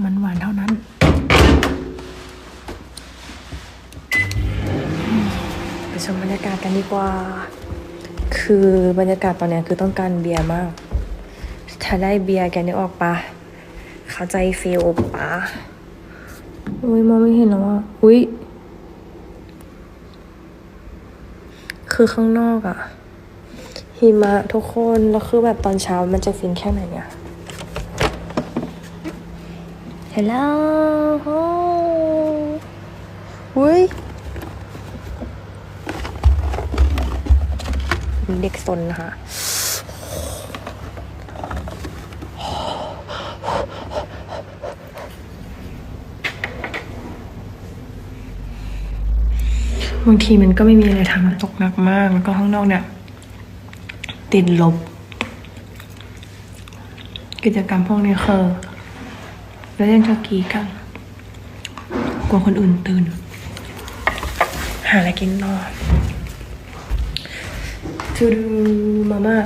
มันหวานเท่านั้น ไปชมบรรยากาศกันดีกว่า คือบรรยากาศตอนเนี้ยคือต้องการเบียร์มาก ถ้าได้เบียร์แกนึกออกปะเข้าใจฟีลปะอุ้ยมองไม่เห็นแล้วอะอุ้ยคือข้างนอกอะหิมะทุกคน แล้วคือแบบตอนเช้ามันจะฟินแค่ไหนอะ Hello อุ้ยมีเด็กซนนะคะบางทีมันก็ไม่มีอะไรทำตกหนักมาก แล้วก็ข้างนอกเนี่ย ติดลบ กิจกรรมพวกนี้คือ แล้วยังจะกี้กันกลัวคนอื่นตื่น หาอะไรกินนอนทูดูมาม่า